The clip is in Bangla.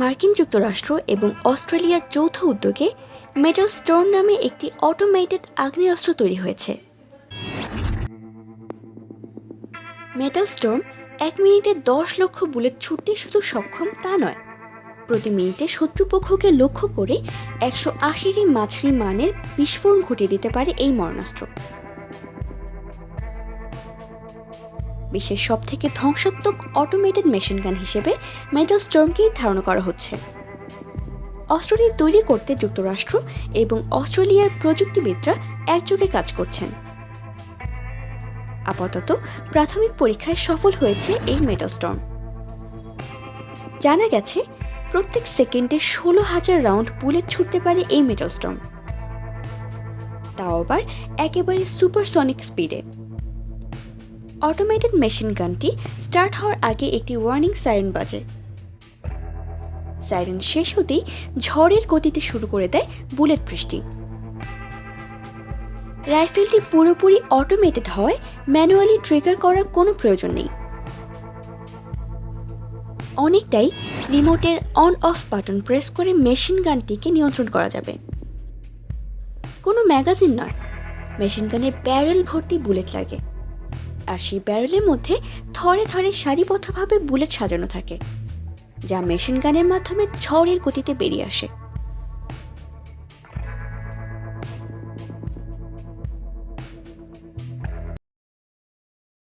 মার্কিন যুক্তরাষ্ট্র এবং অস্ট্রেলিয়ার যৌথ উদ্যোগে মেটাল স্টোন নামে একটি অটোমেটেড আগ্নেয়াস্ত্র তৈরি হয়েছে। মেটাল স্টোন এক মিনিটে দশ লক্ষ বুলেট ছুটতে শুধু সক্ষম তা নয়, প্রতি মিনিটে শত্রুপক্ষকে লক্ষ্য করে একশো আশিটি মাছরি মানের বিস্ফোরণ ঘটিয়ে দিতে পারে এই মরণাস্ত্র। বিশ্বের সবথেকে ধ্বংসাত্মক অটোমেটেড মেশিন গান হিসেবে মেটাল স্টর্মকেই ধারণা করা হচ্ছে। অস্ত্রটি তৈরি করতে যুক্তরাষ্ট্র এবং অস্ট্রেলিয়ার প্রযুক্তিবিদরা একযোগে কাজ করছেন। আপাতত প্রাথমিক পরীক্ষায় সফল হয়েছে এই মেটাল স্টর্ম জানা গেছে, প্রত্যেক সেকেন্ডে ষোলো হাজার রাউন্ড বুলেট ছুটতে পারে এই মেটাল স্টর্ম তাও আবার একেবারে সুপারসনিক স্পিডে অটোমেটেড মেশিন গানটি স্টার্ট হওয়ার আগে একটি ওয়ার্নিং সাইরেন বাজে। সাইরেন শেষ হতেই ঝড়ের গতিতে শুরু করে দেয় বুলেট বৃষ্টি রাইফেলটি পুরোপুরি অটোমেটেড হওয়ায় ম্যানুয়ালি ট্রিগার করার কোনো প্রয়োজন নেই। অনেকটাই রিমোটের অন অফ বাটন প্রেস করে মেশিন গানটিকে নিয়ন্ত্রণ করা যাবে। কোনো ম্যাগাজিন নয় মেশিন গানে ব্যারেল ভর্তি বুলেট লাগে। আর সেই ব্যারেলের মধ্যে থরে থরে সারিবদ্ধভাবে বুলেট সাজানো থাকে, যা মেশিন গানের মাধ্যমে ঝড়ের গতিতে বেরিয়ে আসে।